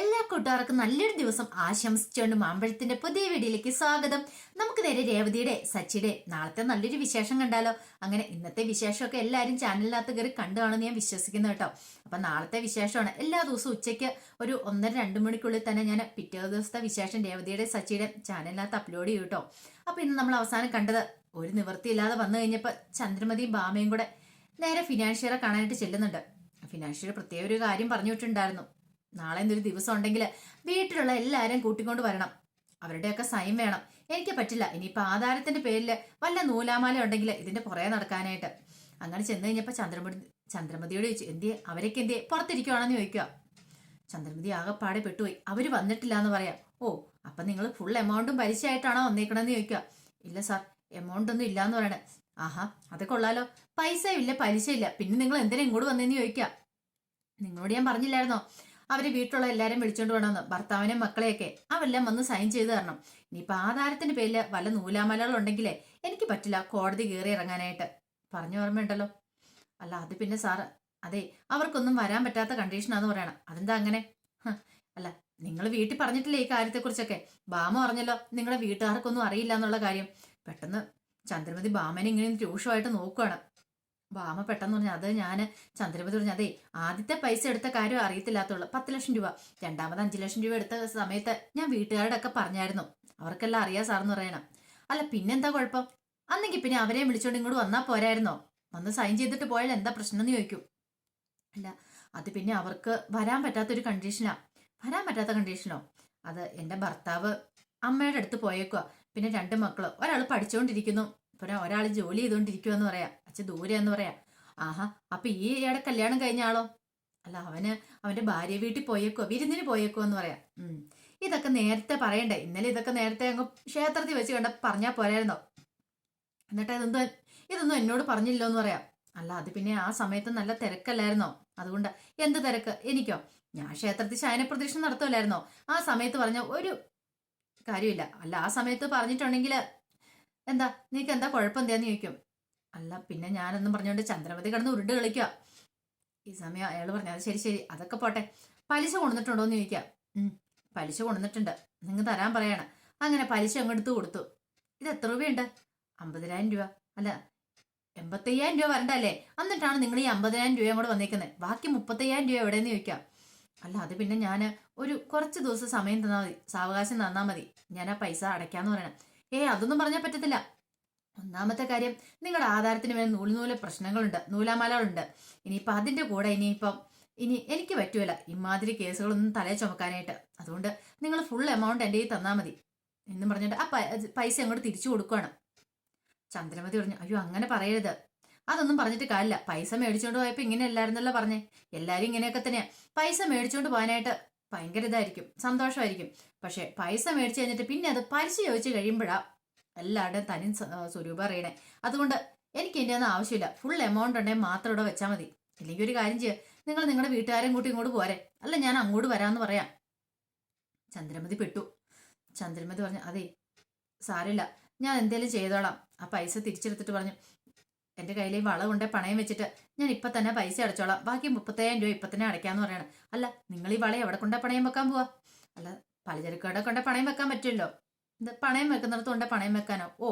എല്ലാ കൂട്ടുകാർക്കും നല്ലൊരു ദിവസം ആശംസിച്ചുകൊണ്ട് മാമ്പഴത്തിന്റെ പുതിയ വീഡിയോയിലേക്ക് സ്വാഗതം. നമുക്ക് നേരെ രേവതിയുടെ സച്ചിയുടെ നാളത്തെ നല്ലൊരു വിശേഷം കണ്ടാലോ? അങ്ങനെ ഇന്നത്തെ വിശേഷമൊക്കെ എല്ലാവരും ചാനലിനകത്ത് കയറി കണ്ടു കാണുമെന്ന് ഞാൻ വിശ്വസിക്കുന്നു കേട്ടോ. അപ്പൊ നാളത്തെ വിശേഷമാണ്. എല്ലാ ദിവസവും ഉച്ചയ്ക്ക് ഒരു ഒന്നര രണ്ട് മണിക്കുള്ളിൽ തന്നെ ഞാൻ പിറ്റേ ദിവസത്തെ വിശേഷം രേവതിയുടെ സച്ചിയുടെ ചാനലിനകത്ത് അപ്ലോഡ് ചെയ്യും കേട്ടോ. അപ്പൊ ഇന്ന് നമ്മൾ അവസാനം കണ്ടത് ഒരു നിവൃത്തിയില്ലാതെ വന്നു കഴിഞ്ഞപ്പോൾ ചന്ദ്രമതിയും ബാമയും കൂടെ നേരെ ഫിനാൻഷ്യറെ കാണാനായിട്ട് ചെല്ലുന്നുണ്ട്. ഫിനാൻഷ്യർ പ്രത്യേക ഒരു കാര്യം പറഞ്ഞു വിട്ടിട്ടുണ്ടായിരുന്നു നാളെ എന്തൊരു ദിവസം ഉണ്ടെങ്കിൽ വീട്ടിലുള്ള എല്ലാവരും കൂട്ടിക്കൊണ്ട് വരണം. അവരുടെയൊക്കെ സൈൻ വേണം. എനിക്ക് പറ്റില്ല. ഇനിയിപ്പോൾ ആധാരത്തിന്റെ പേരിൽ വല്ല നൂലാമാല ഉണ്ടെങ്കിൽ ഇതിന്റെ പുറകെ നടക്കാനായിട്ട്. അങ്ങനെ ചെന്ന് കഴിഞ്ഞപ്പോൾ ചന്ദ്രമതി ചന്ദ്രമതിയോട് ചോദിച്ചു എന്തിയെ? അവരൊക്കെ എന്തിയെ? പുറത്തിരിക്കുവാണെന്ന് ചോദിക്കുക ചന്ദ്രമതി ആകെപ്പാടെ പെട്ടുപോയി. അവർ വന്നിട്ടില്ല എന്ന് പറയാം. ഓ അപ്പം നിങ്ങൾ ഫുൾ എമൗണ്ടും പലിശയായിട്ടാണോ വന്നേക്കണമെന്ന് ചോദിക്കുക ഇല്ല സാർ എമൗണ്ട് ഒന്നും ഇല്ല എന്ന് പറയണേ. ആഹാ അത് കൊള്ളാലോ. പൈസ ഇല്ല പലിശ ഇല്ല. പിന്നെ നിങ്ങൾ എന്തിനാ ഇങ്ങോട്ട് വന്നേന്ന് ചോദിക്കുക നിങ്ങളോട് ഞാൻ പറഞ്ഞില്ലായിരുന്നോ? അവർ വീട്ടിലുള്ള എല്ലാരും വിളിച്ചോണ്ട് വേണമെന്ന്. ഭർത്താവിനെയും മക്കളെയൊക്കെ അവരെല്ലാം വന്ന് സൈൻ ചെയ്തു തരണം. ഇനിയിപ്പൊ ആധാരത്തിന്റെ പേരിൽ വല്ല നൂലാമലകൾ ഉണ്ടെങ്കിലേ എനിക്ക് പറ്റില്ല കോടതി കയറി ഇറങ്ങാനായിട്ട്. പറഞ്ഞു ഓർമ്മയുണ്ടല്ലോ അല്ല അത് പിന്നെ സാറ് അതെ അവർക്കൊന്നും വരാൻ പറ്റാത്ത കണ്ടീഷനാന്ന് പറയണം. അതെന്താ അങ്ങനെ? അല്ല നിങ്ങൾ വീട്ടിൽ പറഞ്ഞിട്ടില്ലേ ഈ കാര്യത്തെക്കുറിച്ചൊക്കെ? ബാമ പറഞ്ഞല്ലോ നിങ്ങളുടെ വീട്ടുകാർക്കൊന്നും അറിയില്ല എന്നുള്ള കാര്യം. പെട്ടെന്ന് ചന്ദ്രമതി ബാമനെ ഇങ്ങനെ രൂക്ഷമായിട്ട് നോക്കുകയാണ് ബാമ പെട്ടെന്ന് പറഞ്ഞു അത് ഞാൻ ചന്ദ്രപതി പറഞ്ഞു അതെ ആദ്യത്തെ പൈസ എടുത്ത കാര്യം അറിയത്തില്ലാത്തുള്ളൂ പത്ത് ലക്ഷം രൂപ. രണ്ടാമത് അഞ്ച് ലക്ഷം രൂപ എടുത്ത സമയത്ത് ഞാൻ വീട്ടുകാരുടെ ഒക്കെ പറഞ്ഞായിരുന്നു. അവർക്കെല്ലാം അറിയാ സാറെന്ന് പറയണം. അല്ല പിന്നെന്താ കുഴപ്പം? അന്നെങ്കിൽ പിന്നെ അവരെയും വിളിച്ചോണ്ട് ഇങ്ങോട്ട് വന്നാൽ പോരായിരുന്നോ? വന്ന് സൈൻ ചെയ്തിട്ട് പോയാൽ എന്താ പ്രശ്നം എന്ന് ചോദിക്കും. അല്ല അത് പിന്നെ അവർക്ക് വരാൻ പറ്റാത്തൊരു കണ്ടീഷനാ വരാൻ പറ്റാത്ത കണ്ടീഷനോ അത് എന്റെ ഭർത്താവ് അമ്മയുടെ അടുത്ത് പോയേക്കുക പിന്നെ രണ്ട് മക്കളോ. ഒരാൾ പഠിച്ചുകൊണ്ടിരിക്കുന്നു പിന്നെ ഒരാൾ ജോലി ചെയ്തുകൊണ്ടിരിക്കുമെന്ന് പറയാം. അച്ഛൻ ദൂരെ എന്ന് പറയാം. ആഹാ അപ്പൊ ഈ ഇയാടെ കല്യാണം കഴിഞ്ഞ ആളോ അല്ല അവന് അവന്റെ ഭാര്യ വീട്ടിൽ പോയേക്കോ? വിരുന്നിന് പോയേക്കോ എന്ന് പറയാം ഇതൊക്കെ നേരത്തെ പറയണ്ടേ? ഇന്നലെ ഇതൊക്കെ നേരത്തെ അങ്ങ് ക്ഷേത്രത്തിൽ വെച്ച് കണ്ട പറഞ്ഞാ പോരായിരുന്നോ? എന്നിട്ട് ഇതൊന്നും ഇതൊന്നും എന്നോട് പറഞ്ഞില്ലോ എന്ന് പറയാം. അല്ല അത് പിന്നെ ആ സമയത്ത് നല്ല തിരക്കല്ലായിരുന്നോ? അതുകൊണ്ട് എന്ത് തിരക്ക്? എനിക്കോ? ഞാൻ ക്ഷേത്രത്തിൽ ശയനപ്രദക്ഷിണം നടത്തുമല്ലായിരുന്നോ ആ സമയത്ത് പറഞ്ഞ ഒരു കാര്യമില്ല. അല്ല ആ സമയത്ത് പറഞ്ഞിട്ടുണ്ടെങ്കിൽ എന്താ? നിനക്ക് എന്താ കുഴപ്പം എന്താന്ന് ചോദിക്കും. അല്ല പിന്നെ ഞാനെന്നും പറഞ്ഞുകൊണ്ട് ചന്ദ്രമതി കിടന്ന് ഉരുണ്ട് കളിക്കുക ഈ സമയം അയാൾ പറഞ്ഞു അത് ശരി ശരി. അതൊക്കെ പോട്ടെ. പലിശ കൊണ്ടുവന്നിട്ടുണ്ടോ എന്ന് ചോദിക്കാം പലിശ കൊണ്ടുവന്നിട്ടുണ്ട്. നിങ്ങൾ തരാൻ പറയണം. അങ്ങനെ പലിശ അങ്ങെടുത്ത് കൊടുത്തു. ഇത് എത്ര രൂപയുണ്ട്? അമ്പതിനായിരം രൂപ. അല്ല എൺപത്തയ്യായിരം രൂപ വരണ്ടല്ലേ? എന്നിട്ടാണ് നിങ്ങൾ ഈ അമ്പതിനായിരം രൂപയും കൂടെ വന്നേക്കുന്നത് ബാക്കി മുപ്പത്തയ്യായിരം രൂപ എവിടെയെന്ന് ചോദിക്കാം. അല്ല അത് പിന്നെ ഞാൻ ഒരു കുറച്ച് ദിവസം സമയം തന്നാൽ മതി. സാവകാശം തന്നാൽ മതി. ഞാൻ ആ പൈസ അടയ്ക്കാന്ന് പറയണം. ഏ അതൊന്നും പറഞ്ഞാൽ പറ്റത്തില്ല. ഒന്നാമത്തെ കാര്യം നിങ്ങളുടെ ആധാരത്തിന് വേണ്ട നൂൽ നൂൽ പ്രശ്നങ്ങളുണ്ട് നൂലാമാലകളുണ്ട്. ഇനിയിപ്പോൾ അതിന്റെ കൂടെ ഇനിയിപ്പം ഇനി എനിക്ക് പറ്റൂല ഇമാതിരി കേസുകളൊന്നും തലയെ ചുമക്കാനായിട്ട്. അതുകൊണ്ട് നിങ്ങൾ ഫുൾ എമൗണ്ട് എന്റെ കയ്യിൽ തന്നാൽ മതി. എന്നും പറഞ്ഞിട്ട് ആ പൈസ അങ്ങോട്ട് തിരിച്ചു കൊടുക്കുകയാണ് ചന്ദ്രമതി പറഞ്ഞു അയ്യോ അങ്ങനെ പറയരുത്. അതൊന്നും പറഞ്ഞിട്ട് കാര്യമില്ല. പൈസ മേടിച്ചോണ്ട് പോയപ്പോ ഇങ്ങനെ അല്ലായിരുന്നല്ലോ പറഞ്ഞേ. എല്ലാരും ഇങ്ങനെയൊക്കെ തന്നെയാ. പൈസ മേടിച്ചോണ്ട് പോകാനായിട്ട് ഭയങ്കര ഇതായിരിക്കും. സന്തോഷമായിരിക്കും. പക്ഷെ പൈസ മേടിച്ചു കഴിഞ്ഞിട്ട് പിന്നെ അത് പലിശ ചോദിച്ചു കഴിയുമ്പോഴാ എല്ലാവരുടെയും തനി സ്വരൂപം അറിയണേ. അതുകൊണ്ട് എനിക്ക് എന്റെ ഒന്നും ആവശ്യമില്ല. ഫുൾ എമൗണ്ട് ഉണ്ടെങ്കിൽ മാത്രം ഇവിടെ വെച്ചാൽ മതി. ഇല്ലെങ്കിൽ ഒരു കാര്യം ചെയ്യുക നിങ്ങൾ നിങ്ങളുടെ വീട്ടുകാരെയും കൂട്ടി ഇങ്ങോട്ട് പോരെ. അല്ല ഞാൻ അങ്ങോട്ട് വരാമെന്ന് പറയാം. ചന്ദ്രമതി പെട്ടു. ചന്ദ്രമതി പറഞ്ഞു അതെ സാരമില്ല. ഞാൻ എന്തേലും ചെയ്തോളാം. ആ പൈസ തിരിച്ചെടുത്തിട്ട് പറഞ്ഞു എന്റെ കയ്യിൽ ഈ വള കൊണ്ട് പണയം വെച്ചിട്ട് ഞാൻ ഇപ്പം തന്നെ പൈസ അടച്ചോളാം. ബാക്കി മുപ്പത്തയ്യായിരം രൂപ ഇപ്പം തന്നെ അടയ്ക്കാന്ന് പറയണം. അല്ല നിങ്ങൾ ഈ വള എവിടെ കൊണ്ടാ പണയം വെക്കാൻ പോവാ? അല്ല പലചരക്കട കൊണ്ടേ പണയം വെക്കാൻ പറ്റുമല്ലോ ഇത് പണയം വെക്കുന്നിടത്ത് കൊണ്ട് പണയം വെക്കാനോ? ഓ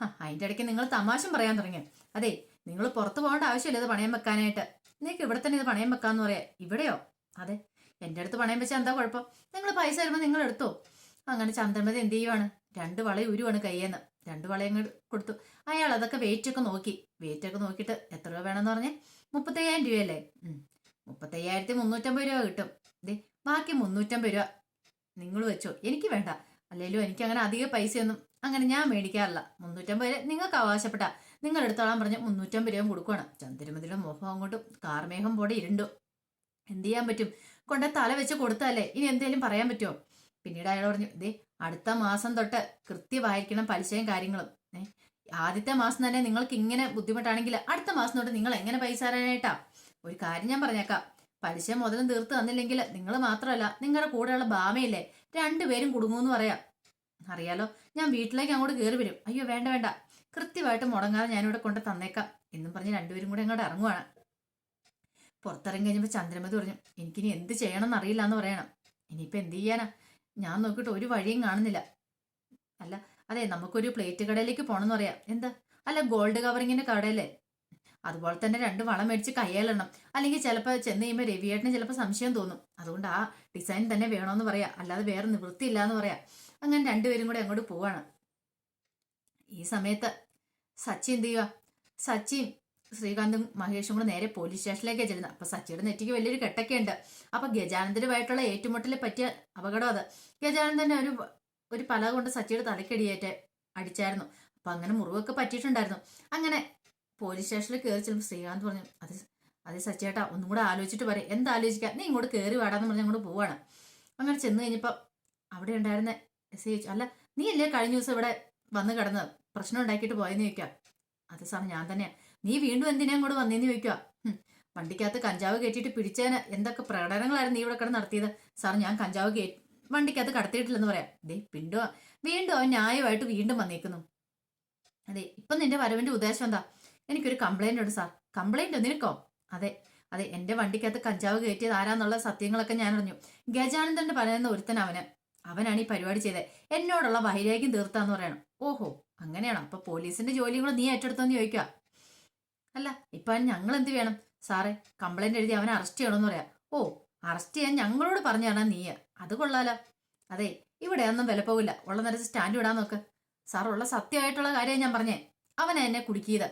ആ അതിന്റെ ഇടയ്ക്ക് നിങ്ങൾ തമാശം പറയാൻ തുടങ്ങി അതെ നിങ്ങൾ പുറത്തു പോകേണ്ട ആവശ്യമില്ല ഇത് പണയം വെക്കാനായിട്ട്. നിങ്ങൾക്ക് ഇവിടെ തന്നെ ഇത് പണയം വെക്കാന്ന് പറയാ. ഇവിടെയോ? അതെ എന്റെ അടുത്ത് പണയം വെച്ചാൽ എന്താ കുഴപ്പം? നിങ്ങൾ പൈസ തരുമ്പോൾ നിങ്ങൾ എടുത്തോ? അങ്ങനെ ചന്ദ്രമതി എന്ത് ചെയ്യുവാണ്? രണ്ട് വളയും ഉരുവാണ് കയ്യെന്ന്. രണ്ട് വളയും കൊടുത്തു. അയാൾ അതൊക്കെ വെയിറ്റ് ഒക്കെ നോക്കി. വെയിറ്റ് ഒക്കെ നോക്കിയിട്ട് എത്ര രൂപ വേണമെന്ന് പറഞ്ഞ്. മുപ്പത്തയ്യായിരം രൂപയല്ലേ? മുപ്പത്തയ്യായിരത്തി മുന്നൂറ്റമ്പത് രൂപ കിട്ടും. ദേ ബാക്കി മുന്നൂറ്റമ്പത് രൂപ നിങ്ങൾ വെച്ചോ. എനിക്ക് വേണ്ട. അല്ലെങ്കിലും എനിക്ക് അങ്ങനെ അധിക പൈസയൊന്നും അങ്ങനെ ഞാൻ മേടിക്കാറില്ല. മുന്നൂറ്റമ്പത് രൂപ നിങ്ങൾക്ക് അവകാശപ്പെട്ട. നിങ്ങൾ എടുത്തോളാൻ പറഞ്ഞ് മുന്നൂറ്റമ്പത് രൂപ കൊടുക്കുകയാണ് ചന്ദ്രമതിയുടെ മുഖം അങ്ങോട്ടും കാർമേഘം പോലെ ഇരുണ്ടു. എന്ത് ചെയ്യാൻ പറ്റും? കൊണ്ട തല വെച്ച് കൊടുത്തല്ലേ ഇനി എന്തേലും പറയാൻ പറ്റുമോ പിന്നീട് അയാൾ പറഞ്ഞു ദേ അടുത്ത മാസം തൊട്ട് കൃത്യമായിരിക്കണം പലിശയും കാര്യങ്ങളും. ആദ്യത്തെ മാസം തന്നെ നിങ്ങൾക്ക് ഇങ്ങനെ ബുദ്ധിമുട്ടാണെങ്കിൽ അടുത്ത മാസം തൊട്ട് നിങ്ങൾ എങ്ങനെ പൈസ തരാനായിട്ടാ? ഒരു കാര്യം ഞാൻ പറഞ്ഞേക്കാം. പലിശ മുതലും തീർത്ത് തന്നില്ലെങ്കിൽ നിങ്ങൾ മാത്രമല്ല നിങ്ങളുടെ കൂടെയുള്ള ഭാമയില്ലേ രണ്ടുപേരും കുടുങ്ങുമെന്ന് പറയാം. അറിയാലോ ഞാൻ വീട്ടിലേക്ക് അങ്ങോട്ട് കയറി വരും. അയ്യോ വേണ്ട വേണ്ട. കൃത്യമായിട്ട് മുടങ്ങാതെ ഞാനിവിടെ കൊണ്ട് തന്നേക്കാം എന്നും പറഞ്ഞ് രണ്ടുപേരും കൂടെ അങ്ങോട്ട് ഇറങ്ങുവാണ്. പുറത്തിറങ്ങി കഴിഞ്ഞപ്പോൾ ചന്ദ്രമതി പറഞ്ഞു എനിക്കിനി എന്ത് ചെയ്യണം എന്നറിയില്ല എന്ന് പറയണം. ഇനിയിപ്പോൾ എന്ത് ചെയ്യാനാ? ഞാൻ നോക്കിയിട്ട് ഒരു വഴിയും കാണുന്നില്ല. അല്ല അതെ നമുക്കൊരു പ്ലേറ്റ് കടയിലേക്ക് പോകണമെന്ന് പറയാം. എന്താ? അല്ല ഗോൾഡ് കവറിങ്ങിന്റെ കടയല്ലേ? അതുപോലെ തന്നെ രണ്ട് വളം മേടിച്ച് കയ്യേലണം. അല്ലെങ്കിൽ ചിലപ്പോൾ ചെന്ന് കഴിയുമ്പോൾ രവിയേട്ടന് ചിലപ്പോൾ സംശയം തോന്നും. അതുകൊണ്ട് ആ ഡിസൈൻ തന്നെ വേണമെന്ന് പറയാം. അല്ലാതെ വേറെ നിവൃത്തിയില്ല എന്ന് പറയാം. അങ്ങനെ രണ്ടുപേരും കൂടെ അങ്ങോട്ട് പോവാണ്. ഈ സമയത്ത് സച്ചി എന്ത് ചെയ്യുക സച്ചിയും ശ്രീകാന്തും മഹേഷും കൂടെ നേരെ പോലീസ് സ്റ്റേഷനിലേക്കാണ് ചെല്ലുന്നത് അപ്പൊ സച്ചിയുടെ നെറ്റിക്ക് വലിയൊരു കെട്ടൊക്കെ ഉണ്ട് അപ്പൊ ഗജാനന്ദനുമായിട്ടുള്ള ഏറ്റുമുട്ടലിൽ പറ്റിയ അപകടം അത്. ഗജാനന്ദനെ ഒരു ഒരു പല കൊണ്ട് സച്ചിയുടെ തലക്കടിയേറ്റ് അടിച്ചായിരുന്നു. അപ്പൊ അങ്ങനെ മുറിവൊക്കെ പറ്റിയിട്ടുണ്ടായിരുന്നു. അങ്ങനെ പോലീസ് സ്റ്റേഷനിൽ കയറി ചെല്ലുമ്പോൾ ശ്രീകാന്ത് പറഞ്ഞു അത് അതെ സച്ചേട്ടാ ഒന്നും കൂടെ ആലോചിച്ചിട്ട് പറയാം. എന്താ ആലോചിക്കുക നീ ഇങ്ങോട്ട് കയറി വാടാന്ന് പറഞ്ഞ് അങ്ങോട്ട് പോവാണ്. അങ്ങനെ ചെന്ന് കഴിഞ്ഞപ്പോൾ അവിടെ ഉണ്ടായിരുന്ന എസ് ഐ അല്ല നീ അല്ലേ കഴിഞ്ഞ ദിവസം ഇവിടെ വന്ന് കിടന്ന് പ്രശ്നം ഉണ്ടാക്കിയിട്ട് പോയെന്ന് ചോദിക്കാം? അത് സാർ ഞാൻ തന്നെയാ. നീ വീണ്ടും എന്തിനാ കൂടെ വന്നേന്ന് ചോദിക്കുക വണ്ടിക്കകത്ത് കഞ്ചാവ് കയറ്റിയിട്ട് പിടിച്ചതിന് എന്തൊക്കെ പ്രകടനങ്ങളായിരുന്നു നീ ഇവിടെ കിടന്ന് നടത്തിയത്? സാർ ഞാൻ കഞ്ചാവ് കേ വണ്ടിക്കകത്ത് കടത്തിയിട്ടില്ലെന്ന് പറയാം. ദേ പിണ്ടോ വീണ്ടും അവൻ ന്യായമായിട്ട് വീണ്ടും വന്നേക്കുന്നു. അതെ ഇപ്പം നിന്റെ വരവിന്റെ ഉദ്ദേശം എന്താ? എനിക്കൊരു കംപ്ലൈന്റ് ഉണ്ട് സാർ. കംപ്ലൈന്റ് നിനക്കോ അതെ അതെ എന്റെ വണ്ടിക്കകത്ത് കഞ്ചാവ് കയറ്റിയത് ആരാന്നുള്ള സത്യങ്ങളൊക്കെ ഞാൻ അറിഞ്ഞു. ഗജാനന്ദന്റെ പറയുന്ന ഒരുത്തൻ അവന്. അവനാണ് ഈ പരിപാടി ചെയ്തത്. എന്നോടുള്ള വൈരാഗ്യം തീർത്താന്ന് പറയണം. ഓഹോ അങ്ങനെയാണോ? അപ്പൊ പോലീസിന്റെ ജോലിയും കൂടെ നീ ഏറ്റെടുത്തോന്ന് ചോദിക്കുക അല്ല ഇപ്പൊ ഞങ്ങൾ എന്ത് വേണം? സാറേ കംപ്ലൈന്റ് എഴുതി അവനെ അറസ്റ്റ് ചെയ്യണമെന്ന് പറയാം. ഓ അറസ്റ്റ് ചെയ്യാൻ ഞങ്ങളോട് പറഞ്ഞാണ് നീയ. അത് കൊള്ളാലോ. അതെ ഇവിടെ ഒന്നും വില പോകില്ല ഉള്ള നിരച്ച് സ്റ്റാൻഡ് വിടാൻ നോക്ക്. സാർ ഉള്ള സത്യമായിട്ടുള്ള കാര്യം ഞാൻ പറഞ്ഞേ. അവനെ എന്നെ കുടുക്കിയത്.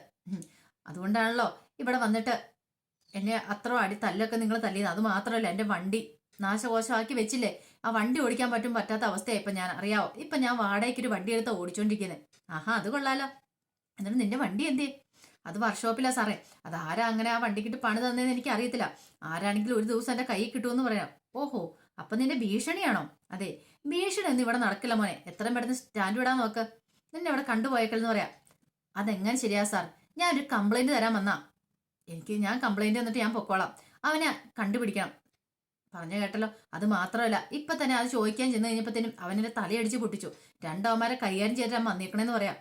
അതുകൊണ്ടാണല്ലോ ഇവിടെ വന്നിട്ട് എന്നെ അത്ര അടി തല്ലൊക്കെ നിങ്ങൾ തല്ലിയത്. അത് മാത്രമല്ല എന്റെ വണ്ടി നാശകോശമാക്കി വെച്ചില്ലേ? ആ വണ്ടി ഓടിക്കാൻ പറ്റും പറ്റാത്ത അവസ്ഥയാണ് ഇപ്പൊ ഞാൻ. അറിയാവോ? ഇപ്പൊ ഞാൻ വാടകയ്ക്ക് ഒരു വണ്ടി എടുത്ത് ഓടിച്ചോണ്ടിരിക്കുന്നത് ആഹാ അത് കൊള്ളാലോ. എന്നിട്ട് നിന്റെ വണ്ടി എന്തേ അത് വർക്ക്ഷോപ്പിലാ സാറേ. അത് ആരാ അങ്ങനെ ആ വണ്ടിക്കിട്ട് പണി തന്നതെന്ന് എനിക്ക് അറിയത്തില്ല ആരാണെങ്കിലും ഒരു ദിവസം എന്റെ കൈ കിട്ടുമെന്ന് പറയാം. ഓഹോ അപ്പൊ നിന്റെ ഭീഷണിയാണോ? അതെ ഭീഷണി ഒന്നും ഇവിടെ നടക്കില്ല മോനെ. എത്രയും പെട്ടെന്ന് സ്റ്റാൻഡ് വിടാൻ നോക്ക്. നിന്നെ ഇവിടെ കണ്ടുപോയേക്കലെന്ന് പറയാം. അതെങ്ങനെ ശരിയാ സാർ? ഞാൻ ഒരു കംപ്ലൈന്റ് തരാൻ വന്നാ. എനിക്ക് ഞാൻ കംപ്ലൈന്റ് തന്നിട്ട് ഞാൻ പൊക്കോളാം. അവനെ കണ്ടുപിടിക്കണം. പറഞ്ഞു കേട്ടല്ലോ? അത് മാത്രമല്ല ഇപ്പൊ തന്നെ അത് ചോദിക്കാൻ ചെന്ന് കഴിഞ്ഞപ്പോഴത്തേനും അവനെ തലയടിച്ച് പൊട്ടിച്ചു. രണ്ടവന്മാരെ കൈകാര്യം ചെയ്തിട്ട് വന്നേക്കണേന്ന് പറയാം.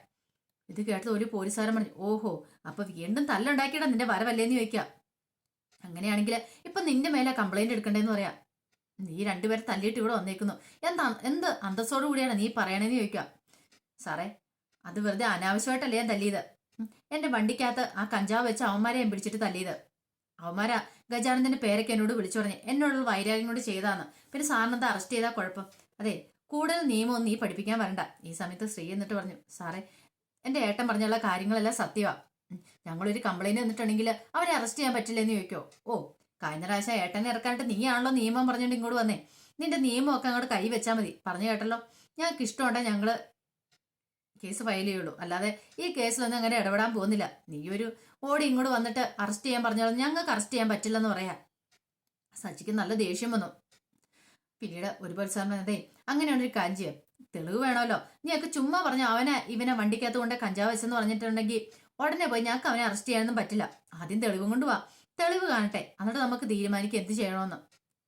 ഇത് കേട്ടത് ഒരു പോലീസുകാരൻ പറഞ്ഞു ഓഹോ അപ്പൊ വീണ്ടും തല്ലുണ്ടാക്കിയിടാ നിന്റെ വരവല്ലേന്ന് ചോദിക്കാം. അങ്ങനെയാണെങ്കിൽ ഇപ്പൊ നിന്റെ മേലെ കംപ്ലൈന്റ് എടുക്കണ്ടേന്ന് പറയാം. നീ രണ്ടുപേരെ തല്ലിയിട്ട് ഇവിടെ വന്നേക്കുന്നു. എന്താ എന്ത് അന്തസ്സോടു കൂടിയാണ് നീ പറയണേന്ന് ചോദിക്കാം. സാറേ അത് വെറുതെ അനാവശ്യമായിട്ടല്ലേ ഞാൻ തല്ലിയത്? എന്റെ വണ്ടിക്കകത്ത് ആ കഞ്ചാവ് വെച്ച് അവന്മാരെ ഞാൻ പിടിച്ചിട്ട് തല്ലിയത്. അവന്മാരാ ഗജാനന്ദന്റെ പേരൊക്കെ എന്നോട് വിളിച്ചു പറഞ്ഞു എന്നോടുള്ള വൈരാഗ്യം കൊണ്ട് ചെയ്താന്ന് പിന്നെ സാറിനെന്താ അറസ്റ്റ് ചെയ്താൽ കുഴപ്പം? അതെ കൂടുതൽ നിയമമൊന്നും നീ പഠിപ്പിക്കാൻ വരണ്ട. ഈ സമയത്ത് ശ്രീ എന്നിട്ട് പറഞ്ഞു സാറേ എന്റെ ഏട്ടൻ പറഞ്ഞുള്ള കാര്യങ്ങളെല്ലാം സത്യമാ. ഞങ്ങളൊരു കംപ്ലൈന്റ് വന്നിട്ടുണ്ടെങ്കിൽ അവരെ അറസ്റ്റ് ചെയ്യാൻ പറ്റില്ലെന്ന് ചോദിക്കോ? ഓ കഴിഞ്ഞ പ്രാവശ്യം ഏട്ടനെ ഇറക്കാനായിട്ട് നീയാണല്ലോ നിയമം പറഞ്ഞുകൊണ്ട് ഇങ്ങോട്ട് വന്നേ. നിന്റെ നിയമമൊക്കെ അങ്ങോട്ട് കൈ വെച്ചാൽ മതി. പറഞ്ഞു കേട്ടല്ലോ? ഞങ്ങൾക്ക് ഇഷ്ടമുണ്ടെങ്കിൽ ഞങ്ങൾ കേസ് ഫയൽ ചെയ്യുള്ളൂ. അല്ലാതെ ഈ കേസിലൊന്നും അങ്ങനെ ഇടപെടാൻ പോകുന്നില്ല. നീ ഒരു ഓടി ഇങ്ങോട്ട് വന്നിട്ട് അറസ്റ്റ് ചെയ്യാൻ പറഞ്ഞാലും ഞങ്ങൾക്ക് അറസ്റ്റ് ചെയ്യാൻ പറ്റില്ലെന്ന് പറയാ. സച്ചിക്ക് നല്ല ദേഷ്യം വന്നു. പിന്നീട് ഒരു സാറിന് അതെ അങ്ങനെയാണ് ഒരു കാര്യം തെളിവ് വേണമല്ലോ. നീയൊക്കെ ചുമ്മാ പറഞ്ഞു അവനെ ഇവനെ വണ്ടിക്കകത്ത് കൊണ്ട് കഞ്ചാവ് വെച്ചെന്ന് പറഞ്ഞിട്ടുണ്ടെങ്കിൽ ഉടനെ പോയി ഞങ്ങൾക്ക് അവനെ അറസ്റ്റ് ചെയ്യാനൊന്നും പറ്റില്ല. ആദ്യം തെളിവും കൊണ്ട് വാ. തെളിവ് കാണട്ടെ. എന്നിട്ട് നമുക്ക് തീരുമാനിക്കും എന്ത് ചെയ്യണമെന്ന്.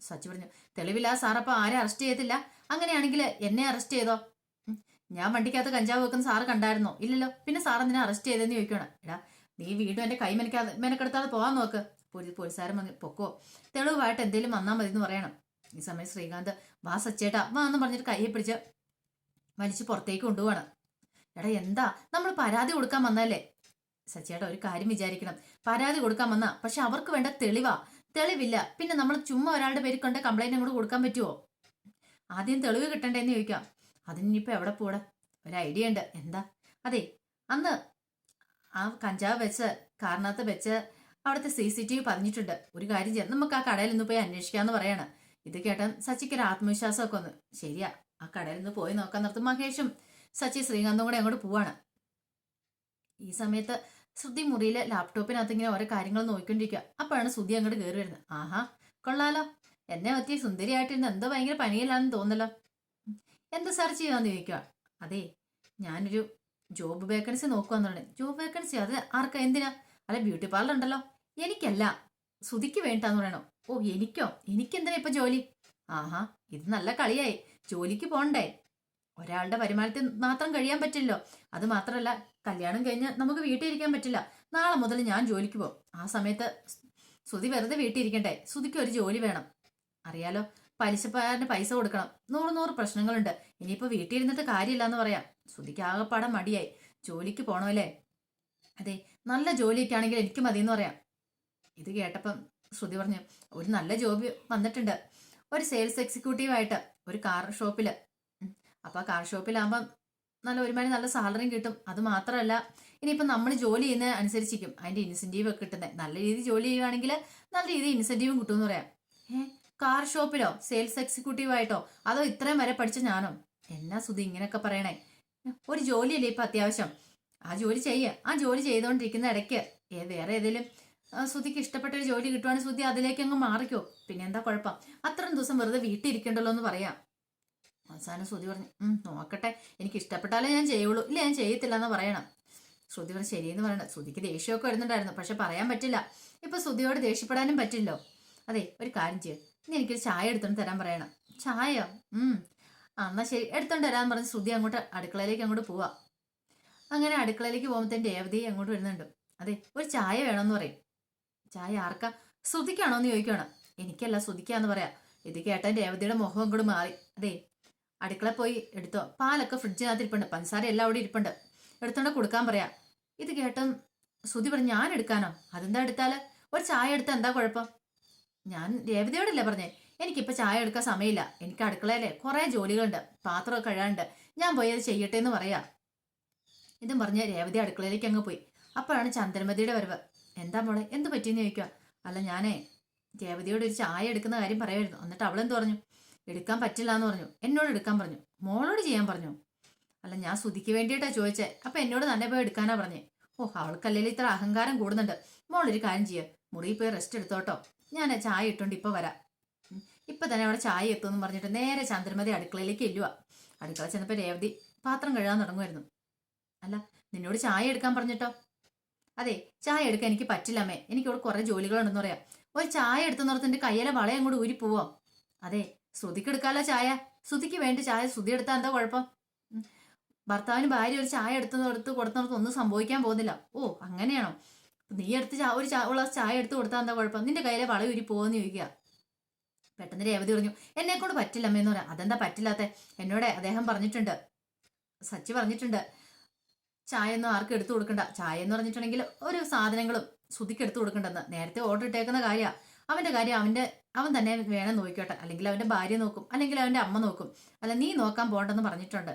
സച്ചി പറഞ്ഞു തെളിവില്ല സാറപ്പ ആരെ അറസ്റ്റ് ചെയ്യത്തില്ല? അങ്ങനെയാണെങ്കിൽ എന്നെ അറസ്റ്റ് ചെയ്തോ. ഞാൻ വണ്ടിക്കകത്ത് കഞ്ചാവ് വെക്കുന്ന സാറ് കണ്ടായിരുന്നോ? ഇല്ലല്ലോ. പിന്നെ സാർ എന്തിനാ അറസ്റ്റ് ചെയ്തെന്ന് ചോദിക്കണം എടാ നീ വീണ്ടും എന്റെ കൈ മെനക്കാതെ മെനക്കെടുത്താതെ പോവാൻ നോക്ക്. പോലീസ് പോലീസുകാരൻ വന്ന് പൊക്കോ. തെളിവായിട്ട് എന്തെങ്കിലും വന്നാൽ മതി എന്ന് പറയണം. ഈ സമയം ശ്രീകാന്ത് വാ സച്ചേട്ടാ വാ എന്ന് പറഞ്ഞിട്ട് കൈയെ പിടിച്ച് വലിച്ച് പുറത്തേക്ക് കൊണ്ടുപോവാണ് എടാ എന്താ? നമ്മൾ പരാതി കൊടുക്കാൻ വന്നല്ലേ സച്ചിയേട്ട ഒരു കാര്യം വിചാരിക്കണം. പരാതി കൊടുക്കാൻ വന്നാ പക്ഷെ അവർക്ക് വേണ്ട തെളിവാ. തെളിവില്ല. പിന്നെ നമ്മൾ ചുമ്മാ ഒരാളുടെ പേര് കൊണ്ട് കംപ്ലൈന്റ് അങ്ങോട്ട് കൊടുക്കാൻ പറ്റുമോ ആദ്യം തെളിവ് കിട്ടണ്ടേന്ന് ചോദിക്കാം. അതിനിപ്പോ എവിടെ പോടാ ഒരു ഐഡിയ ഉണ്ട്. എന്താ? അതെ അന്ന് ആ കഞ്ചാവ് വെച്ച് കാരണത്ത് വെച്ച് അവിടുത്തെ സി സി ടി വി പറഞ്ഞിട്ടുണ്ട്. ഒരു കാര്യം ചെയ്യാം. നമുക്ക് ആ കടയിൽ ഒന്ന് പോയി അന്വേഷിക്കാന്ന് പറയാണ്. ഇത് കേട്ടാൽ സച്ചിക്ക് ഒരു ആത്മവിശ്വാസമൊക്കെ ഒന്ന് ശരിയാ. ആ കടയിൽ നിന്ന് പോയി നോക്കാൻ നിർത്തും. മഹേഷും സച്ചി ശ്രീകാന്തും കൂടെ അങ്ങോട്ട് പോവാണ്. ഈ സമയത്ത് ശ്രുതി മുറിയിലെ ലാപ്ടോപ്പിനകത്ത് ഇങ്ങനെ ഓരോ കാര്യങ്ങൾ നോക്കിക്കൊണ്ടിരിക്കുക അപ്പോഴാണ് ശ്രുതി അങ്ങോട്ട് കയറി വരുന്നത്. ആഹാ കൊള്ളാലോ. എന്നെ പറ്റി സുന്ദരിയായിട്ടിരുന്ന് എന്തോ ഭയങ്കര പണിയിലാണെന്ന് തോന്നല്ലോ എന്താ സെർച്ച് ചെയ്യാന്ന് ചോദിക്കുക അതെ ഞാനൊരു ജോബ് വേക്കൻസി നോക്കുവാന്നുണ്ട് ജോബ് വേക്കൻസി അത് ആർക്കാ? എന്തിനാ? അല്ല ബ്യൂട്ടി പാർലർ ഉണ്ടല്ലോ. എനിക്കല്ല. ശ്രുതിക്ക് വേണ്ടാന്ന് പറയണോ? ഓ എനിക്കോ? എനിക്കെന്തിനാ ഇപ്പൊ ജോലി? ആഹാ ഇത് നല്ല കളിയായി. ജോലിക്ക് പോണ്ടേ? ഒരാളുടെ വരുമാനത്തിൽ മാത്രം കഴിയാൻ പറ്റില്ലോ. അത് മാത്രമല്ല കല്യാണം കഴിഞ്ഞ് നമുക്ക് വീട്ടിൽ ഇരിക്കാൻ പറ്റില്ല. നാളെ മുതൽ ഞാൻ ജോലിക്ക് പോകും. ആ സമയത്ത് ശ്രുതി വെറുതെ വീട്ടിൽ ഇരിക്കണ്ടേ? ശ്രുതിക്ക് ഒരു ജോലി വേണം. അറിയാലോ പലിശക്കാരന് പൈസ കൊടുക്കണം. നൂറ് നൂറ് പ്രശ്നങ്ങളുണ്ട്. ഇനിയിപ്പോ വീട്ടിൽ ഇരുന്നിട്ട് കാര്യമില്ല എന്ന് പറയാം. ശ്രുതിക്ക് ആകെപ്പാടെ മടിയായി. ജോലിക്ക് പോണമല്ലേ? അതെ നല്ല ജോലിയൊക്കെ ആണെങ്കിൽ എനിക്ക് മതി എന്ന് പറയാം. ഇത് കേട്ടപ്പം ശ്രുതി പറഞ്ഞു ഒരു നല്ല ജോബ് വന്നിട്ടുണ്ട്. ഒരു സെയിൽസ് എക്സിക്യൂട്ടീവായിട്ട് ഒരു കാർ ഷോപ്പിൽ അപ്പോൾ ആ കാർ ഷോപ്പിലാകുമ്പം നല്ല ഒരുമാതിരി നല്ല സാലറിയും കിട്ടും. അത് മാത്രമല്ല ഇനിയിപ്പം നമ്മൾ ജോലി ചെയ്യുന്ന അനുസരിച്ചിരിക്കും. അതിന്റെ ഇൻസെന്റീവ് ഒക്കെ കിട്ടുന്നത് നല്ല രീതിയിൽ ജോലി ചെയ്യുകയാണെങ്കിൽ നല്ല രീതിയിൽ ഇൻസെന്റീവും കിട്ടുമെന്ന് പറയാം. കാർ ഷോപ്പിലോ സെയിൽസ് എക്സിക്യൂട്ടീവ് ആയിട്ടോ അതോ ഇത്രയും വരെ പഠിച്ച ഞാനോ? എന്നാ സുധി ഇങ്ങനെയൊക്കെ പറയണേ? ഒരു ജോലിയല്ലേ ഇപ്പം അത്യാവശ്യം? ആ ജോലി ചെയ്യുക ആ ജോലി ചെയ്തുകൊണ്ടിരിക്കുന്ന ഇടയ്ക്ക് വേറെ ഏതെങ്കിലും ശ്രുതിക്ക് ഇഷ്ടപ്പെട്ട ഒരു ജോലി കിട്ടുവാണെങ്കിൽ ശ്രുതി അതിലേക്ക് അങ്ങ് മാറിക്കോ. പിന്നെ എന്താ കുഴപ്പം? അത്രയും ദിവസം വെറുതെ വീട്ടിൽ ഇരിക്കണ്ടല്ലോ എന്ന് പറയാം. അവസാനം ശ്രുതി പറഞ്ഞു "ഉം, നോക്കട്ടെ. എനിക്ക് ഇഷ്ടപ്പെട്ടാലേ ഞാൻ ചെയ്യുള്ളൂ. ഇല്ല ഞാൻ ചെയ്യത്തില്ല എന്ന് പറയണം. ശ്രുതി പറഞ്ഞു ശരിയെന്ന് പറയണം ശ്രുതിക്ക് ദേഷ്യമൊക്കെ വരുന്നുണ്ടായിരുന്നു. പക്ഷെ പറയാൻ പറ്റില്ല. ഇപ്പൊ ശ്രുതിയോട് ദേഷ്യപ്പെടാനും പറ്റില്ലോ. അതെ ഒരു കാര്യം ചെയ്യും. ഇനി എനിക്കൊരു ചായ എടുത്തോണ്ട് തരാൻ പറയണം. ചായയോ? ഉം. ആ എന്നാ ശരി. എടുത്തോണ്ട് തരാന്ന് പറഞ്ഞ് ശ്രുതി അങ്ങോട്ട് അടുക്കളയിലേക്ക് അങ്ങോട്ട് പോവാ. അങ്ങനെ അടുക്കളയിലേക്ക് പോകുമ്പോഴത്തേന് രേവതി അങ്ങോട്ട് വരുന്നുണ്ട്. അതെ ഒരു ചായ വേണമെന്ന് പറയും. ചായ ആർക്കാ? ശ്രുതിക്കാണോ എന്ന് ചോദിക്കണം എനിക്കല്ല ശ്രുതിക്കാന്ന് പറയാം. ഇത് കേട്ടാൻ രേവതിയുടെ മുഖം അങ്ങോട്ട് മാറി. അതെ അടുക്കള പോയി എടുത്തോ. പാലൊക്കെ ഫ്രിഡ്ജിനകത്ത് ഇരിപ്പുണ്ട് പഞ്ചസാര എല്ലാം അവിടെ ഇരിപ്പുണ്ട്. എടുത്തോണ്ട് കൊടുക്കാൻ പറയാം. ഇത് കേട്ടും ശ്രുതി പറഞ്ഞു ഞാൻ എടുക്കാനോ? അതെന്താ എടുത്താൽ? ഒരു ചായ എടുത്താൽ എന്താ കുഴപ്പം? ഞാൻ രേവതിയോടല്ലേ പറഞ്ഞേ? എനിക്കിപ്പോ ചായ എടുക്കാൻ സമയമില്ല. എനിക്ക് അടുക്കളയിലെ കുറെ ജോലികളുണ്ട്. പാത്രമൊക്കെ കഴുകാണ്ട് ഞാൻ പോയി അത് ചെയ്യട്ടെ എന്ന് പറയാ. ഇതും പറഞ്ഞ് രേവതി അടുക്കളയിലേക്ക് അങ്ങ് പോയി. അപ്പോഴാണ് ചന്ദ്രമതിയുടെ വരവ്. എന്താ മോളെ? എന്ത് പറ്റിയെന്ന് ചോദിക്കുക അല്ല ഞാനേ രേവതിയോട് ഒരു ചായ എടുക്കുന്ന കാര്യം പറയായിരുന്നു എന്നിട്ട് അവളെന്ത് പറഞ്ഞു? എടുക്കാൻ പറ്റില്ല എന്ന് പറഞ്ഞു. എന്നോട് എടുക്കാൻ പറഞ്ഞു. മോളോട് ചെയ്യാൻ പറഞ്ഞു. അല്ല ഞാൻ ശ്രുതിക്ക് വേണ്ടിയിട്ടാ ചോദിച്ചേ. അപ്പൊ എന്നോട് തന്നെ പോയി എടുക്കാനാ പറഞ്ഞേ. ഓ അവൾക്കല്ലേ ഇത്ര അഹങ്കാരം കൂടുന്നുണ്ട്. മോളൊരു കാര്യം ചെയ്യുക മുറിയിൽ പോയി റെസ്റ്റ് എടുത്തോട്ടോ. ഞാൻ ചായ ഇട്ടോണ്ട് ഇപ്പൊ വരാം. ഇപ്പം തന്നെ അവിടെ ചായ എത്തുമെന്ന് പറഞ്ഞിട്ട് നേരെ ചന്ദ്രമതി അടുക്കളയിലേക്ക് ഇല്ലുക അടുക്കള ചെന്നപ്പോ രേവതി പാത്രം കഴുകാൻ തുടങ്ങുമായിരുന്നു അല്ല നിന്നോട് ചായ എടുക്കാൻ പറഞ്ഞിട്ടോ? അതെ ചായ എടുക്കാൻ എനിക്ക് പറ്റില്ലമ്മേ എനിക്ക് എനിക്കിവിടെ കുറെ ജോലികളുണ്ടെന്ന് പറയാം. ഒരു ചായ എടുത്തെന്ന് ഓർത്ത് എന്റെ കയ്യിലെ വളയം കൂടി ഊരി പോവോ. അതെ ശ്രുതിക്ക് എടുക്കാലോ ചായ. ശ്രുതിക്ക് വേണ്ടി ചായ ശ്രുതി എടുത്താൽ എന്താ കുഴപ്പം? ഭർത്താവിന് ഭാര്യ ഒരു ചായ എടുത്ത് കൊടുത്തിടത്ത് ഒന്നും സംഭവിക്കാൻ പോകുന്നില്ല. ഓ അങ്ങനെയാണോ? നീ എടുത്ത് ചാ ഒരു ചാ- ഗ്ലാസ് ചായ എടുത്ത് കൊടുത്താൽ എന്താ കുഴപ്പം? നിന്റെ കയ്യിലെ വള ഊരി പോവെന്ന് ചോദിക്കുക. പെട്ടെന്ന് രേവതി പറഞ്ഞു എന്നെ കൊണ്ട് പറ്റില്ല അമ്മയെന്ന് പറയാം. അതെന്താ പറ്റില്ലാത്ത? എന്നോട് അദ്ദേഹം പറഞ്ഞിട്ടുണ്ട്. സച്ചി പറഞ്ഞിട്ടുണ്ട് ചായ ഒന്നും ആർക്കും എടുത്തു കൊടുക്കണ്ട. ചായ എന്ന് പറഞ്ഞിട്ടുണ്ടെങ്കിൽ ഒരു സാധനങ്ങളും ശ്രുതിക്ക് എടുത്തു കൊടുക്കണ്ടെന്ന്. നേരത്തെ ഓർഡർ ഇട്ടേക്കുന്ന കാര്യമാണ് അവന്റെ കാര്യം അവന്റെ അവൻ തന്നെ വേണം നോക്കിക്കോട്ടെ. അല്ലെങ്കിൽ അവന്റെ ഭാര്യ നോക്കും. അല്ലെങ്കിൽ അവന്റെ അമ്മ നോക്കും. അല്ല നീ നോക്കാൻ പോകണ്ടെന്ന് പറഞ്ഞിട്ടുണ്ട്.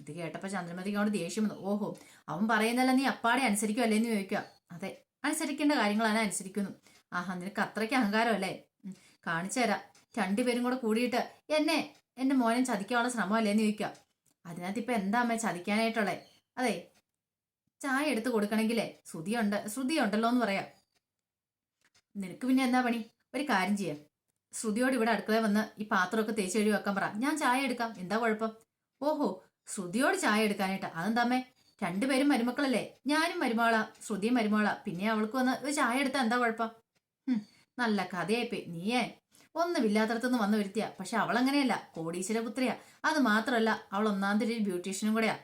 ഇത് കേട്ടപ്പോ ചന്ദ്രമതിക്ക് അവിടെ ദേഷ്യം വന്നു. ഓഹോ അവൻ പറയുന്നല്ല നീ അപ്പാടെ അനുസരിക്കും അല്ലേന്ന് ചോദിക്കുക. അതെ അനുസരിക്കേണ്ട കാര്യങ്ങളാണ് അനുസരിക്കുന്നു. ആഹാ നിനക്ക് അത്രയ്ക്ക് അഹങ്കാരമല്ലേ കാണിച്ചു തരാം. രണ്ടുപേരും കൂടെ കൂടിയിട്ട് എന്നെ എന്റെ മോനെ ചതിക്കാനുള്ള ശ്രമം അല്ലേന്ന് ചോദിക്കുക. അതിനകത്ത് ഇപ്പൊ എന്താ അമ്മ ചതിക്കാനായിട്ടുള്ളേ? അതെ ചായ എടുത്ത് കൊടുക്കണമെങ്കിലേ ശ്രുതിയുണ്ട് ശ്രുതി ഉണ്ടല്ലോ എന്ന് പറയാം. നിനക്ക് പിന്നെ എന്താ പണി? ഒരു കാര്യം ചെയ്യാം. ശ്രുതിയോട് ഇവിടെ അടുക്കളയിൽ വന്ന് ഈ പാത്രമൊക്കെ തേച്ച് കഴുകി വെക്കാൻ പറ. ഞാൻ ചായ എടുക്കാം. എന്താ കുഴപ്പം? ഓഹോ ശ്രുതിയോട് ചായ എടുക്കാനായിട്ട്. അതെന്താമേ രണ്ടുപേരും മരുമക്കളല്ലേ? ഞാനും മരുമകളാ ശ്രുതിയും മരുമകളാ പിന്നെ അവൾക്ക് വന്ന് ഒരു ചായ എടുത്താൽ എന്താ കുഴപ്പം? നല്ല കഥയായിപ്പോയി. നീയേ ഒന്നുമില്ലാത്തടത്തുനിന്ന് വന്നു വരുത്തിയ. പക്ഷെ അവളങ്ങനെയല്ല. കോടീശ്വര പുത്രിയാ അത് മാത്രമല്ല അവൾ ഒന്നാം തരം ബ്യൂട്ടീഷ്യനും കൂടെയാ.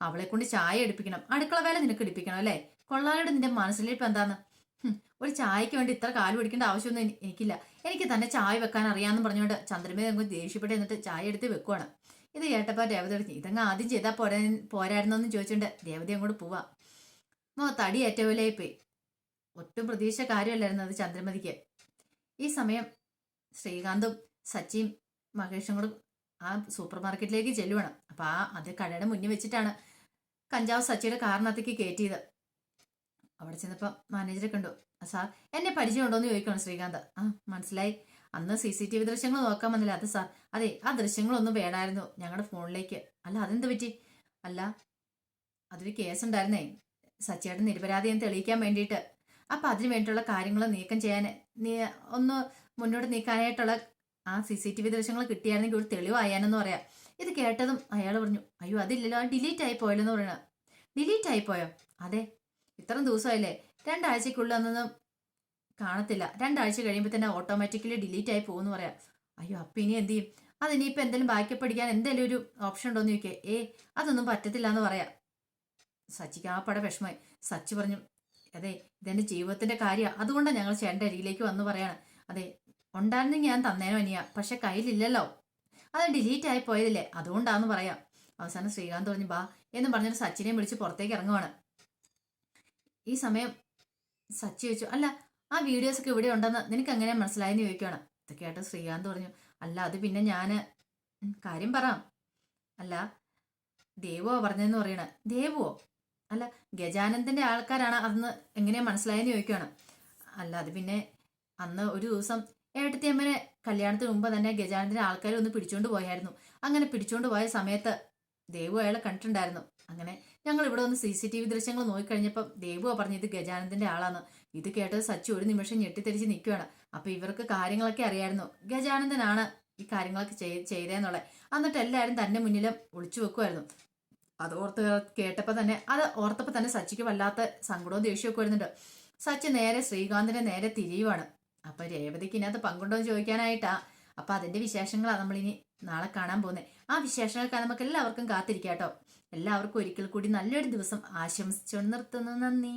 അവളെ കൊണ്ട് ചായ എടുപ്പിക്കണം. അടുക്കള വേല നിനക്ക് എടുപ്പിക്കണം അല്ലേ? കൊള്ളാലോട് നിന്റെ മനസ്സിലിപ്പം എന്താന്ന്? ഒരു ചായക്ക് വേണ്ടി ഇത്ര കാൽ പിടിക്കേണ്ട ആവശ്യമൊന്നും എനിക്കില്ല. എനിക്ക് തന്നെ ചായ വെക്കാൻ അറിയാമെന്ന് പറഞ്ഞുകൊണ്ട് ചന്ദ്രമേ നമുക്ക് ദേഷ്യപ്പെട്ട് എന്നിട്ട് ചായ എടുത്ത് വെക്കുവാണ്. ഇത് കേട്ടപ്പോൾ രേവതി എടുത്ത് ഇതങ്ങ് ആദ്യം ചെയ്താൽ പോരാ പോരായിരുന്നോന്ന് ചോദിച്ചുകൊണ്ട് രേവതി അങ്ങോട്ട് പോവാ. മോ തടി ഏറ്റവും പോയി. ഒട്ടും പ്രതീക്ഷ കാര്യമല്ലായിരുന്നു അത് ചന്ദ്രമതിക്ക്. ഈ സമയം ശ്രീകാന്തും സച്ചിയും മഹേഷും കൂടെ ആ സൂപ്പർ മാർക്കറ്റിലേക്ക് ചെല്ലുവാണ്. അപ്പൊ ആ അത് കടയുടെ മുന്നിൽ വെച്ചിട്ടാണ് കഞ്ചാവ് സച്ചിയുടെ കാറിനകത്തേക്ക് കയറ്റിയത് അവിടെ ചെന്നപ്പോൾ മാനേജറെ കണ്ടു. "ആ, സാർ എന്നെ പരിചയമുണ്ടോ എന്ന് ചോദിക്കണം ശ്രീകാന്ത്. ആ മനസ്സിലായി. അന്ന് സി സി ടി വി ദൃശ്യങ്ങൾ നോക്കാൻ വന്നില്ല? അത് സാർ അതെ ആ ദൃശ്യങ്ങളൊന്നും വേണമായിരുന്നു ഞങ്ങളുടെ ഫോണിലേക്ക്. അല്ല അതെന്ത് പറ്റി? അല്ല അതൊരു കേസ് ഉണ്ടായിരുന്നേ. സച്ചിയുടെ നിരപരാധിയെന്ന് തെളിയിക്കാൻ വേണ്ടിയിട്ട്. അപ്പം അതിന് വേണ്ടിയിട്ടുള്ള കാര്യങ്ങൾ നീക്കം ചെയ്യാൻ നീ ഒന്ന് മുന്നോട്ട് നീക്കാനായിട്ടുള്ള ആ സി സി ടി വി ദൃശ്യങ്ങൾ കിട്ടിയായിരുന്നെങ്കിൽ ഒരു തെളിവായാനെന്ന് പറയാം. ഇത് കേട്ടതും അയാൾ പറഞ്ഞു അയ്യോ അതില്ലല്ലോ ഡിലീറ്റ് ആയി പോയല്ലോ എന്ന് പറയണ. ഡിലീറ്റ് ആയി പോയോ? അതെ ഇത്രയും ദിവസമായില്ലേ. രണ്ടാഴ്ചക്കുള്ളതൊന്നും കാണത്തില്ല. രണ്ടാഴ്ച കഴിയുമ്പോൾ തന്നെ ഓട്ടോമാറ്റിക്കലി ഡിലീറ്റ് ആയി പോകുമെന്ന് പറയാം. അയ്യോ അപ്പം ഇനി എന്ത് ചെയ്യും? അതിനിപ്പോൾ എന്തെങ്കിലും ബാക്കി പഠിക്കാൻ എന്തെങ്കിലും ഒരു ഓപ്ഷൻ ഉണ്ടോ എന്ന് ചോദിക്കേ. ഏ അതൊന്നും പറ്റത്തില്ല എന്ന് പറയാം. സച്ചിക്ക് ആ പട വിഷമായി സച്ചി പറഞ്ഞു അതെ ഇതെന്റെ ജീവിതത്തിന്റെ കാര്യമാണ് അതുകൊണ്ടാണ് ഞങ്ങൾ ചേട്ടന്റെ അരിയിലേക്ക് വന്ന് പറയാണ്. അതെ ഉണ്ടായിരുന്നെങ്കിൽ ഞാൻ തന്നേനോ അനിയ പക്ഷെ കയ്യിലില്ലല്ലോ. അത് ഡിലീറ്റ് ആയി പോയതില്ലേ? അതുകൊണ്ടാന്ന് പറയാം. അവസാനം ശ്രീകാന്ത് പറഞ്ഞു ബാ എന്ന് പറഞ്ഞിട്ട് സച്ചിനെ വിളിച്ച് പുറത്തേക്ക് ഇറങ്ങുവാണ്. ഈ സമയം സച്ചി ചോദിച്ചു അല്ല ആ വീഡിയോസ് ഒക്കെ ഇവിടെ ഉണ്ടെന്ന് നിനക്ക് എങ്ങനെ മനസ്സിലായെന്ന് ചോദിക്കുകയാണ് ഇതൊക്കെ ആയിട്ട് ശ്രീകാന്ത് പറഞ്ഞു അല്ല അത് പിന്നെ ഞാൻ കാര്യം പറ. അല്ല ദേവോ പറഞ്ഞതെന്ന് പറയണ. ദേവുവോ? അല്ല ഗജാനന്ദന്റെ ആൾക്കാരാണ് അന്ന് എങ്ങനെയാ മനസ്സിലായെന്ന് ചോദിക്കുകയാണ് അല്ല അത് പിന്നെ അന്ന് ഒരു ദിവസം ഏട്ടത്തിയമ്മനെ കല്യാണത്തിന് മുമ്പ് തന്നെ ഗജാനന്ദിനെ ആൾക്കാരെ ഒന്ന് പിടിച്ചോണ്ട് പോയായിരുന്നു. അങ്ങനെ പിടിച്ചോണ്ട് പോയ സമയത്ത് ദേവു അയാളെ കണ്ടിട്ടുണ്ടായിരുന്നു. അങ്ങനെ ഞങ്ങൾ ഇവിടെ വന്ന് സി സി ടി വി ദൃശ്യങ്ങൾ നോക്കിക്കഴിഞ്ഞപ്പം ദേവു പറഞ്ഞു ഇത് ഗജാനന്ദന്റെ ആളാണ് ഇത് കേട്ടത് സച്ചു ഒരു നിമിഷം ഞെട്ടിത്തെരിച്ച് നിൽക്കുകയാണ് അപ്പൊ ഇവർക്ക് കാര്യങ്ങളൊക്കെ അറിയായിരുന്നു. ഗജാനന്ദനാണ് ഈ കാര്യങ്ങളൊക്കെ ചെയ്- ചെയ്തേന്നുള്ളത്. എന്നിട്ട് എല്ലാവരും തന്റെ മുന്നിലും ഒളിച്ചു വെക്കുമായിരുന്നു അത് ഓർത്ത് കേട്ടപ്പോൾ തന്നെ അത് ഓർത്തപ്പോൾ തന്നെ സച്ചിക്ക് വല്ലാത്ത സങ്കടവും ദേഷ്യമൊക്കെ വരുന്നുണ്ട്. സച്ചി നേരെ ശ്രീകാന്തിനെ നേരെ തിരിയുവാണ്. അപ്പൊ രേവതിക്ക് ഇതിനകത്ത് പങ്കുണ്ടോ എന്ന് ചോദിക്കാനായിട്ടാ. അപ്പൊ അതിന്റെ വിശേഷങ്ങളാണ് നമ്മളിനി നാളെ കാണാൻ പോകുന്നത് ആ വിശേഷങ്ങൾക്കാണ് നമുക്ക് എല്ലാവർക്കും കാത്തിരിക്കാട്ടോ എല്ലാവർക്കും ഒരിക്കൽ കൂടി നല്ലൊരു ദിവസം ആശംസിച്ചുകൊണ്ട് നിർത്തുന്നു. നന്ദി.